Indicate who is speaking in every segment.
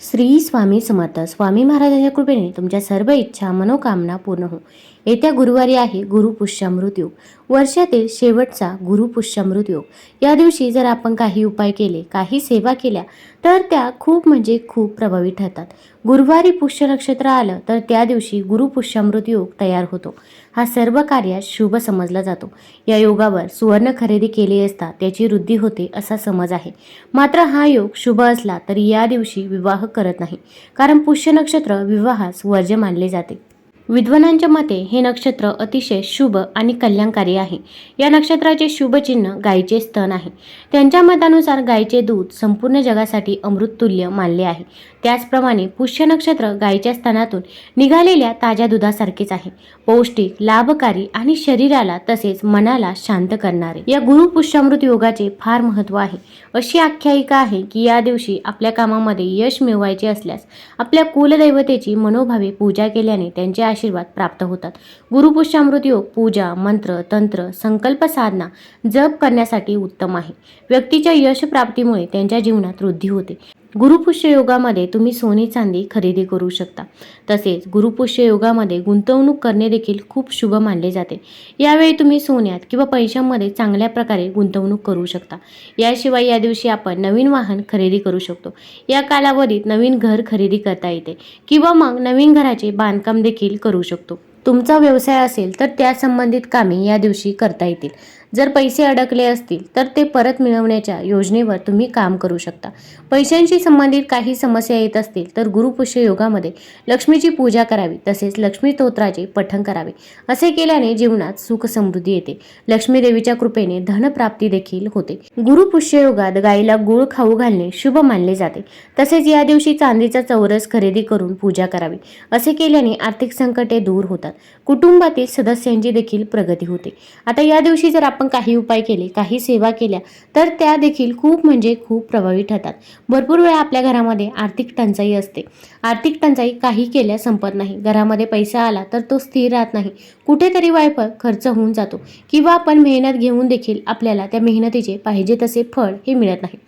Speaker 1: श्री स्वामी समर्थ. स्वामी महाराजांच्या कृपेने तुमच्या सर्व इच्छा मनोकामना पूर्ण हो येत्या गुरुवारी आहे गुरुपुष्यामृत योग वर्षातील शेवटचा गुरुपुष्यामृत योग या दिवशी जर आपण काही उपाय केले काही सेवा केल्या तर त्या खूप म्हणजे खूप प्रभावी ठरतात. गुरुवारी पुष्य नक्षत्र आलं तर त्या दिवशी गुरुपुष्यामृत योग तयार होतो. हा सर्व कार्यात शुभ समजला जातो. या योगावर सुवर्ण खरेदी केली असता त्याची वृद्धी होते असा समज आहे. मात्र हा योग शुभ असला तरी या दिवशी विवाह करत नाही. कारण पुष्य नक्षत्र विवाहास वर्ज्य मानले जाते. विद्वानांच्या मते हे नक्षत्र अतिशय शुभ आणि कल्याणकारी आहे. या नक्षत्राचे शुभचिन्ह गायीचे स्तन आहे. त्यांच्या मतानुसार गायीचे दूध संपूर्ण जगासाठी अमृततुल्य मानले आहे. त्याचप्रमाणे पुष्य नक्षत्र गायीच्या स्तनातून निघालेल्या ताज्या दुधासारखेच आहे. पौष्टिक लाभकारी आणि शरीराला तसेच मनाला शांत करणारे. या गुरु पुष्यामृत योगाचे फार महत्त्व आहे. अशी आख्यायिका आहे की या दिवशी आपल्या कामामध्ये यश मिळवायचे असल्यास आपल्या कुलदैवतेची मनोभावे पूजा केल्याने त्यांचे आशीर्वाद प्राप्त होतात. गुरुपुष्यामृत योग पूजा मंत्र तंत्र संकल्प साधना जप करण्यासाठी उत्तम आहे. व्यक्तीच्या यश प्राप्तीमुळे त्यांच्या जीवनात वृद्धी होते. गुरुपुष्य योगामध्ये तुम्ही सोने चांदी खरेदी करू शकता. तसेच गुरुपुष्य योगामध्ये गुंतवणूक करणे देखील खूप शुभ मानले जाते. यावेळी तुम्ही सोन्यात किंवा पैशांमध्ये चांगल्या प्रकारे गुंतवणूक करू शकता. याशिवाय या दिवशी आपण नवीन वाहन खरेदी करू शकतो. या कालावधीत नवीन घर खरेदी करता येते किंवा मग नवीन घराचे बांधकाम देखील करू शकतो. तुमचा व्यवसाय असेल तर त्या संबंधित कामे या दिवशी करता येतील. जर पैसे अडकले असतील तर ते परत मिळवण्याच्या योजनेवर तुम्ही काम करू शकता. पैशांशी संबंधित काही समस्या येत असतील तर गुरुपुष्य योगामध्ये लक्ष्मीची पूजा करावी तसेच लक्ष्मी स्तोत्राचे पठण करावे. असे केल्याने जीवनात सुख समृद्धी येते. लक्ष्मी देवीच्या कृपेने धनप्राप्ती देखील होते. गुरुपुष्य योगात गाईला गुळ खाऊ घालणे शुभ मानले जाते. तसेच या दिवशी चांदीचा चौरस खरेदी करून पूजा करावी. असे केल्याने आर्थिक संकटे दूर होतात. कुटुंबातील सदस्यांची देखील प्रगती होते. आता या दिवशी जर आपण काही उपाय केले काही सेवा केल्या तर त्या देखील खूप म्हणजे खूप प्रभावी ठरतात. भरपूर वेळा आपल्या घरामध्ये आर्थिक टंचाई असते. आर्थिक टंचाई काही केल्या संपत नाही. घरामध्ये पैसा आला तर तो स्थिर राहत नाही. कुठेतरी वायफळ खर्च होऊन जातो. किंवा आपण मेहनत घेऊन देखील आपल्याला त्या मेहनतीचे पाहिजे तसे फळ हे मिळत नाही.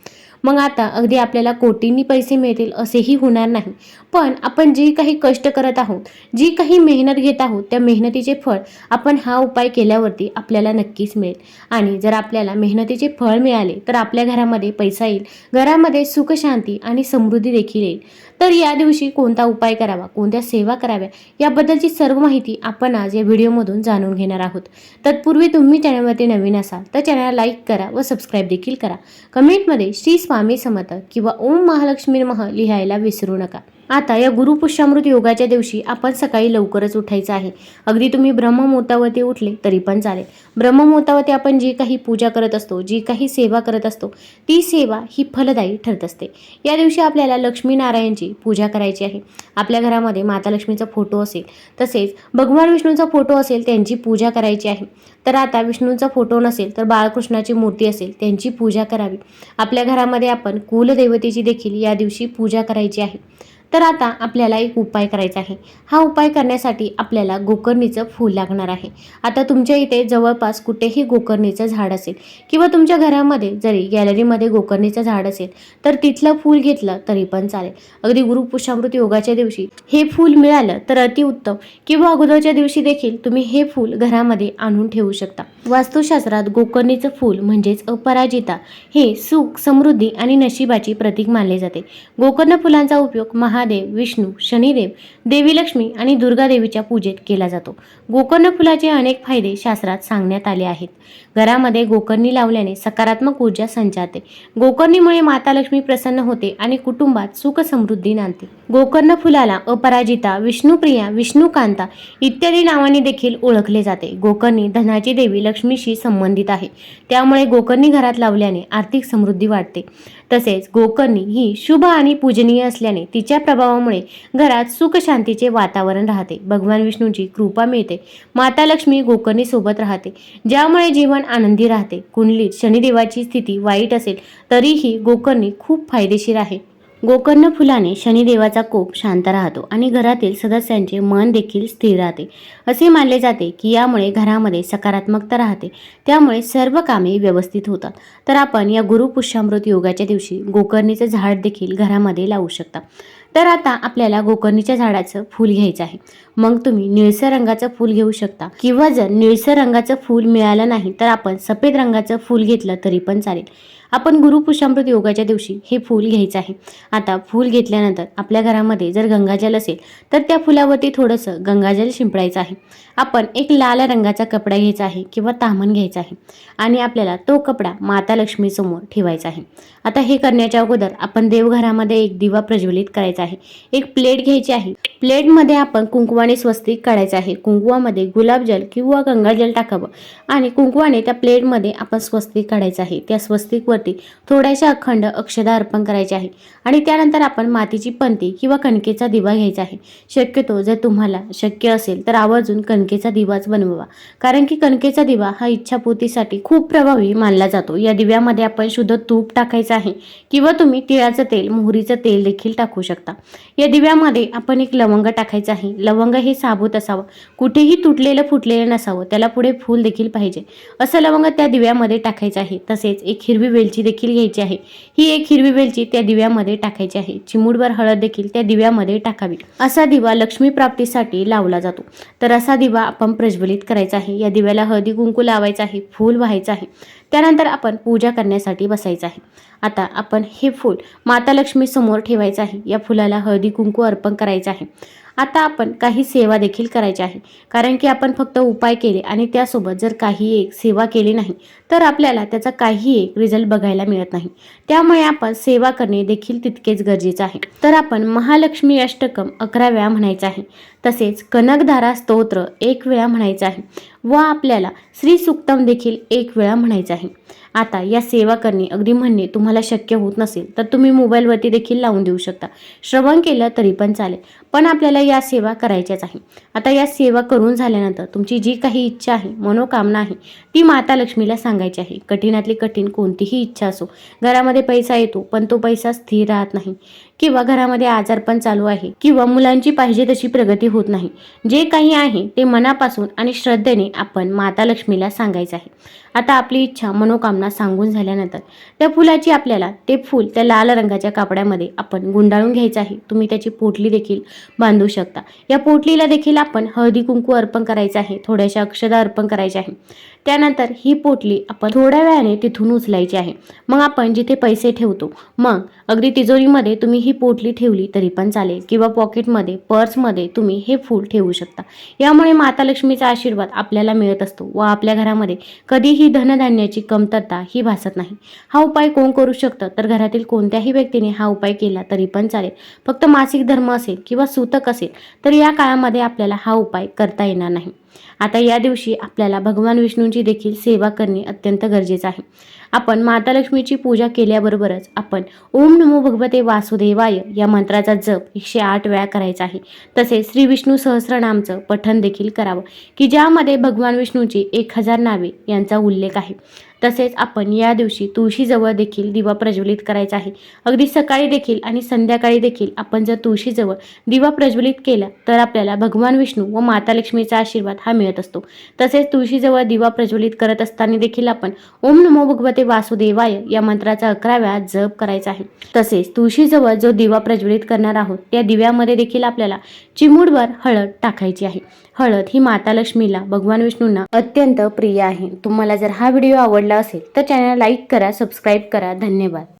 Speaker 1: मग आता अगदी आपल्याला कोटींनी पैसे मिळतील असेही होणार नाही. पण आपण जी काही कष्ट करत आहोत जी काही मेहनत घेत आहोत त्या मेहनतीचे फळ आपण हा उपाय केल्यावरती आपल्याला नक्कीच मिळेल. आणि जर आपल्याला मेहनतीचे फळ मिळाले तर आपल्या घरामध्ये पैसा येईल. घरामध्ये सुख शांती आणि समृद्धी देखील येईल. तर या दिवशी कोणता उपाय करावा कोणत्या सेवा कराव्या याबद्दलची सर्व माहिती आपण आज या व्हिडिओमधून जाणून घेणार आहोत. तत्पूर्वी तुम्ही चॅनलवरती नवीन असाल तर चॅनलला लाईक करा व सबस्क्राईब देखील करा. कमेंटमध्ये श्री स्वामी समर्थ किंवा ओम महालक्ष्मी मह लिहायला विसरू नका. आता या गुरुपुष्यामृत योगाच्या दिवशी आपण सकाळी लवकरच उठायचं आहे. अगदी तुम्ही ब्रह्ममुहूर्तावरती उठले तरी पण चालेल. ब्रह्ममुहूर्तावरती आपण जी काही पूजा करत असतो जी काही सेवा करत असतो ती सेवा ही फलदायी ठरत असते. या दिवशी आपल्याला लक्ष्मीनारायणची पूजा करायची आहे. आपल्या घरामध्ये माता लक्ष्मीचा फोटो असेल तसेच भगवान विष्णूचा फोटो असेल त्यांची पूजा करायची आहे. तर आता विष्णूंचा फोटो नसेल तर बाळकृष्णाची मूर्ती असेल त्यांची पूजा करावी. आपल्या घरामध्ये आपण कुलदेवतेची देखील या दिवशी पूजा करायची आहे. तर आता आपल्याला एक उपाय करायचा आहे. हा उपाय करण्यासाठी आपल्याला गोकर्णीचं फूल लागणार आहे. आता तुमच्या इथे जवळपास कुठेही गोकर्णीचं झाड असेल किंवा तुमच्या घरामध्ये जरी गॅलरीमध्ये गोकर्णीचं झाड असेल तर तिथलं फूल घेतलं तरी पण चालेल. अगदी गुरुपुषामृत योगाच्या दिवशी हे फूल मिळालं तर अतिउत्तम किंवा अगोदरच्या दिवशी देखील तुम्ही हे फूल घरामध्ये आणून ठेवू शकता. वास्तुशास्त्रात गोकर्णीचं फूल म्हणजेच अपराजिता हे सुख समृद्धी आणि नशिबाची प्रतीक मानले जाते. गोकर्ण फुलांचा उपयोग महा महादेव विष्णू शनिदेव देवी लक्ष्मी आणि दुर्गादेवीच्या पूजेत केला जातो. गोकर्ण फुलाचे अनेक फायदे शास्त्रात सांगण्यात आले आहेत. घरामध्ये गोकर्णी लावल्याने सकारात्मक ऊर्जा संचारते. गोकर्णीमुळे माता लक्ष्मी प्रसन्न होते आणि कुटुंबात सुख समृद्धी नांदते. गोकर्ण फुलाला अपराजिता विष्णुप्रिया विष्णुकांता इत्यादी नावाने देखील ओळखले जाते. गोकर्णी धनाची देवी लक्ष्मीशी संबंधित आहे. त्यामुळे गोकर्णी घरात लावल्याने आर्थिक समृद्धी वाढते. तसेच गोकर्णी ही शुभ आणि पूजनीय असल्याने तिच्या प्रभावामुळे घरात सुख शांतीचे वातावरण राहते. भगवान विष्णूची कृपा मिळते. माता लक्ष्मी गोकर्णी सोबत राहते. ज्यामुळे जीवन आनंदी राहते. कुंडलीत शनिदेवाची स्थिती वाईट असेल तरीही गोकर्णी खूप फायदेशीर आहे. गोकर्ण फुलाने शनिदेवाचा कोप शांत राहतो आणि घरातील सदस्यांचे मन देखील स्थिर राहते. असे मानले जाते की यामुळे घरामध्ये सकारात्मकता राहते. त्यामुळे सर्व कामे व्यवस्थित होतात. तर आपण या गुरुपुष्यामृत योगाच्या दिवशी गोकर्णीचं झाड देखील घरामध्ये लावू शकता. तर आता आपल्याला गोकर्णीच्या झाडाचं फूल घ्यायचं आहे. मग तुम्ही निळसर रंगाचं फूल घेऊ शकता. किंवा जर निळसर रंगाचं फूल मिळालं नाही तर आपण सफेद रंगाचं फूल घेतलं तरी पण चालेल. आपण गुरुपुषामृत योगाच्या दिवशी हे फूल घ्यायचं आहे. आता फूल घेतल्यानंतर आपल्या घरामध्ये जर गंगाजल असेल तर त्या फुलावरती थोडंसं गंगाजल शिंपडायचं आहे. आपण एक लाल रंगाचा कपडा घ्यायचा आहे किंवा तामण घ्यायचा आहे आणि आपल्याला तो कपडा माता लक्ष्मीसमोर ठेवायचा आहे. आता हे करण्याच्या अगोदर आपण देवघरामध्ये एक दिवा प्रज्वलित करायचा आहे. एक प्लेट घ्यायची आहे. प्लेटमध्ये आपण कुंकवाने स्वस्तिक काढायचं आहे. कुंकवामध्ये गुलाबजल किंवा गंगाजल टाकावं आणि कुंकवाने त्या प्लेटमध्ये आपण स्वस्तिक काढायचं आहे. त्या स्वस्तिकवर स्वस्तिकवरती थोड्याशा अखंड अक्षदा अर्पण करायचे आहे. आणि त्यानंतर आपण मातीची पंती किंवा कणकेचा दिवा घ्यायचा आहे. शक्यतो जर तुम्हाला शक्य असेल तर आवर्जून कणकेचा दिवाच बनवावा. कारण की कणकेचा दिवा हा इच्छापूर्तीसाठी खूप प्रभावी मानला जातो. या दिव्यामध्ये आपण शुद्ध तूप टाकायचं आहे किंवा तुम्ही तिळाचं तेल मोहरीचं तेल देखील टाकू शकता. या दिव्यामध्ये आपण एक लवंग टाकायचं आहे. लवंग हे साबूत असावं. कुठेही तुटलेलं फुटलेलं नसावं. त्याला पुढे फूल देखील पाहिजे. असं लवंग त्या दिव्यामध्ये टाकायचं आहे. तसेच एक हिरवी वेल वेलची देखील घ्यायची आहे. ही एक हिरवी वेलची त्या दिव्यामध्ये टाकायची आहे. चिमूडभर हळद देखील त्या दिव्यामध्ये टाकावी. असा दिवा लक्ष्मी प्राप्तीसाठी लावला जातो. तर असा दिवा आपण प्रज्वलित करायचा आहे. या दिव्याला हळदी कुंकू लावायचा आहे. फूल व्हायचं आहे. त्यानंतर आपण पूजा करण्यासाठी बसायचं आहे. आता आपण हे फूल माता लक्ष्मी समोर ठेवायचं आहे. या फुलाला हळदी कुंकू अर्पण करायचं आहे. आता आपण काही सेवा देखील करायची आहे. कारण की आपण फक्त उपाय केले आणि त्यासोबत जर काही एक सेवा केली नाही तर आपल्याला त्याचा काही एक रिझल्ट बघायला मिळत नाही. त्यामुळे आपण सेवा करणे देखील तितकेच गरजेचं आहे. तर आपण महालक्ष्मी अष्टकम अकरा वेळा म्हणायचं आहे. तसेच कनकधारा स्तोत्र एक वेळा म्हणायचं आहे. व आपल्याला श्री सुक्तम देखील एक वेळा म्हणायचं आहे. आता या सेवा करणे अगदी म्हणणे तुम्हाला शक्य होत नसेल तर तुम्ही मोबाईलवरती देखील लावून देऊ शकता. श्रवण केलं तरी पण चालेल पण आपल्याला या सेवा करायच्याच आहे. आता या सेवा करून झाल्यानंतर तुमची जी काही इच्छा आहे मनोकामना आहे ती माता लक्ष्मीला सांगायची आहे. कठीणातली कठीण कोणतीही इच्छा असो घरामध्ये पैसा येतो पण तो पैसा स्थिर राहत नाही. किंवा घरामध्ये आजारपण चालू आहे किंवा मुलांची पाहिजे तशी प्रगती होत नाही. जे काही आहे ते मनापासून आणि श्रद्धेने आपण माता लक्ष्मीला सांगायचं आहे. आता आपली इच्छा मनोकामना सांगून झाल्यानंतर त्या फुलाची आपल्याला ते फूल त्या लाल रंगाच्या कापड्यामध्ये आपण गुंडाळून घ्यायचं आहे. तुम्ही त्याची पोटली देखील बांधू शकता. या पोटलीला देखील आपण हळदी कुंकू अर्पण करायचं आहे. थोड्याशा अक्षदा अर्पण करायचे आहे. त्यानंतर ही पोटली आपण थोड्या वेळाने तिथून उचलायची आहे. मग आपण जिथे पैसे ठेवतो मग अगदी तिजोरीमध्ये तुम्ही ही पोटली ठेवली तरी पण चालेल. किंवा पॉकेटमध्ये पर्समध्ये तुम्ही हे फूल ठेवू शकता. यामुळे माता लक्ष्मीचा आशीर्वाद आपल्याला मिळत असतो व आपल्या घरामध्ये कधीही धनधान्याची कमतरता ही भासत नाही. हा उपाय कोण करू शकतं? तर घरातील कोणत्याही व्यक्तीने हा उपाय केला तरी पण चालेल. फक्त मासिक धर्म असेल किंवा सूतक असेल तर या काळामध्ये आपल्याला हा उपाय करता येणार नाही. आता या दिवशी आपल्याला भगवान विष्णूंची देखील सेवा करणे अत्यंत गरजेचं आहे. आपण माता लक्ष्मीची पूजा केल्याबरोबरच आपण ओम नमो भगवते वासुदेवाय या मंत्राचा जप एकशे आठ वेळा करायचा आहे. तसेच श्री विष्णू सहस्रनामचं पठण देखील करावं. की ज्यामध्ये भगवान विष्णूची एक हजार नावे यांचा उल्लेख आहे. तसेच आपण या दिवशी तुळशीजवळ देखील दिवा प्रज्वलित करायचा आहे. अगदी सकाळी देखील आणि संध्याकाळी देखील आपण जर तुळशीजवळ दिवा प्रज्वलित केला तर आपल्याला भगवान विष्णू व माता लक्ष्मीचा आशीर्वाद हा मिळत असतो. तसेच तुळशीजवळ दिवा प्रज्वलित करत असताना देखील आपण ओम नमो भगवते वासुदेवाय या मंत्राचा अकरा वेळा जप करायचा आहे. तसेच तुळशीजवळ जो दिवा प्रज्वलित करणार आहोत त्या दिव्यामध्ये देखील आपल्याला चिमूडभर हळद टाकायची आहे. हळद ही माता लक्ष्मीला भगवान विष्णूंना अत्यंत प्रिय आहे. तुम्हाला जर हा व्हिडिओ आवडला असेल तर चॅनल लाईक करा सबस्क्राईब करा. धन्यवाद.